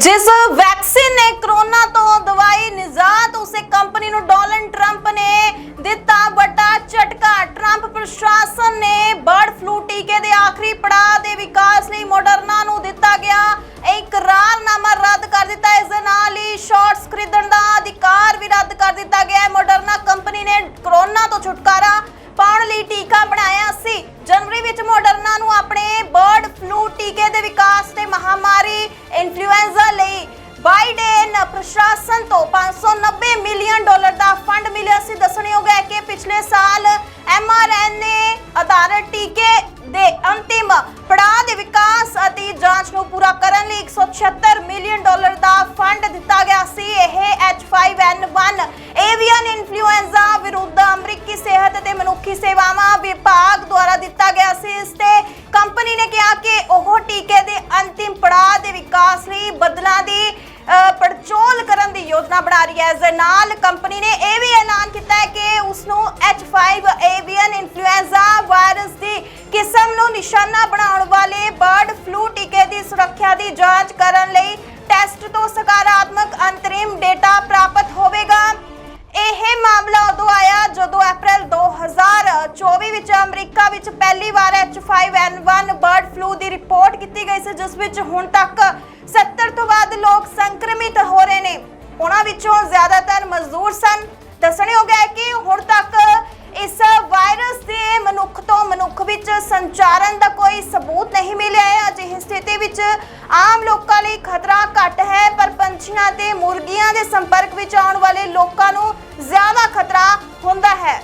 ਜਿਸ ਵੈਕਸੀਨ ਨੇ ਕਰੋਨਾ ਤੋਂ ਦਵਾਈ ਨਿਜਾਤ, ਉਸੇ ਕੰਪਨੀ ਨੂੰ ਡੋਨਲਡ ਟਰੰਪ ਨੇ ਦਿੱਤਾ ਵੱਡਾ ਝਟਕਾ। ਟਰੰਪ ਪ੍ਰਸ਼ਾਸਨ ਨੇ ਬਰਡ ਫਲੂ ਟੀਕੇ ਦੇ ਆਖਰੀ ਪੜਾਅ ਦੇ ਵਿਕਾਸ ਲਈ ਮੋਡਰਨਾ ਨੂੰ ਦਿੱਤਾ ਗਿਆ ਇਕਰਾਰਨਾਮਾ ਰੱਦ ਕਰ ਦਿੱਤਾ। ਇਸ ਦੇ ਨਾਲ ਹੀ ਸ਼ਾਰਟਸ ਖਰੀਦਣ ਦਾ ਅਧਿਕਾਰ ਵੀ ਰੱਦ ਕਰ ਦਿੱਤਾ ਗਿਆ। ਹੈ ਮੋਡਰਨਾ ਕੰਪਨੀ ਨੇ ਕਰੋਨਾ ਤੋਂ ਛੁਟਕਾਰਾ ਪਾਉਣ ਲਈ ਟੀਕਾ ਬਣਾਇਆ ਸੀ। ਜਨਵਰੀ ਵਿੱਚ ਮੋਡਰਨਾ ਨੂੰ ਆਪਣੇ ਬਰਡ ਫਲੂ ਟੀਕੇ ਦੇ ਵਿਕਾਸ ਤੇ ਮਹਾਮਾਰੀ ਇਨਫਲੂਐਂਜ਼ਾ ਲਈ ਬਾਈਡਨ ਪ੍ਰਸ਼ਾਸਨ ਤੋਂ 590 ਮਿਲੀਅਨ ਡਾਲਰ ਦਾ ਫੰਡ ਮਿਲਿਆ ਸੀ। ਦੱਸਣਯੋਗ ਹੈ ਕਿ ਪਿਛਲੇ ਸਾਲ mRNA ਆਧਾਰਿਤ ਟੀਕੇ ਦੇ ਅੰਤਿਮ ਪੜਾਅ ਦੇ ਵਿਕਾਸ ਅਤੇ ਜਾਂਚ ਨੂੰ ਪੂਰਾ ਕਰਨ ਲਈ 176 ਮਿਲੀਅਨ ਡਾਲਰ ਦਾ ਫੰਡ ਦਿੱਤਾ ਗਿਆ ਸੀ। ਇਹ H5N1 ਏਵੀਅਨ ਇਨਫਲੂਐਂਜ਼ਾ ਵਿਰੁੱਧ ਅਮਰੀਕੀ ਸਿਹਤ ਅਤੇ ਮਨੁੱਖੀ ਸੇਵਾਵਾਂ ਵਿਭਾਗ ਦੁਆਰਾ ਦਿੱਤਾ ਗਿਆ ਸੀ। ਇਸ ਤੇ ਕੰਪਨੀ ਨੇ ਕਿਹਾ ਕਿ ਉਹ ਟੀਕੇ ਦੇ ਅੰਤਿਮ ਪੜਾਅ ਦੇ ਵਿਕਾਸ ਲਈ ਬਦਲਾਂ ਦੀ ਪੜਚੋਲ ਕਰਨ ਦੀ ਯੋਜਨਾ ਬਣਾ ਰਹੀ ਹੈ। ਇਸ ਕੰਪਨੀ ਨੇ ਇਹ ਵੀ ਐਲਾਨ ਕੀਤਾ ਹੈ ਕਿ ਉਸ ਨੂੰ H5 ਏਵੀਅਨ ਇਨਫਲੂਐਂਜ਼ਾ ਵਾਇਰਸ ਦੀ ਕਿਸਮ ਨੂੰ ਨਿਸ਼ਾਨਾ ਬਣਾਉਣ ਵਾਲੇ ਬਰਡ ਫਲੂ ਟੀਕੇ ਦੀ ਸੁਰੱਖਿਆ ਦੀ ਜਾਂਚ ਕਰਨ ਲਈ ਟੈਸਟ ਤੋਂ ਸਕਾਰਾਤਮਕ ਅੰਤ ਅਮਰੀਕਾ ਵਿੱਚ ਪਹਿਲੀ ਵਾਰ H5N1 ਬਰਡ ਫਲੂ ਦੀ ਰਿਪੋਰਟ ਕੀਤੀ ਗਈ ਸੀ, ਜਿਸ ਵਿੱਚ ਹੁਣ ਤੱਕ 70 ਤੋਂ ਵੱਧ ਲੋਕ ਸੰਕਰਮਿਤ ਹੋ ਰਹੇ ਨੇ। ਉਹਨਾਂ ਵਿੱਚੋਂ ਜ਼ਿਆਦਾਤਰ ਮਜ਼ਦੂਰ ਸਨ। ਦੱਸਣਯੋਗ ਹੈ ਕਿ ਹੁਣ ਤੱਕ ਇਸ ਵਾਇਰਸ ਦੇ ਮਨੁੱਖ ਤੋਂ ਮਨੁੱਖ ਵਿੱਚ ਸੰਚਾਰਨ ਦਾ ਕੋਈ ਸਬੂਤ ਨਹੀਂ ਮਿਲਿਆ ਹੈ। ਅਜਿਹੀ ਸਥਿਤੀ ਵਿੱਚ ਆਮ ਲੋਕਾਂ ਲਈ ਖਤਰਾ ਘੱਟ ਹੈ, ਪਰ ਪੰਛੀਆਂ ਤੇ ਮੁਰਗੀਆਂ ਦੇ ਸੰਪਰਕ ਵਿੱਚ ਆਉਣ ਵਾਲੇ ਲੋਕਾਂ ਨੂੰ ਜ਼ਿਆਦਾ ਖਤਰਾ ਹੁੰਦਾ ਹੈ।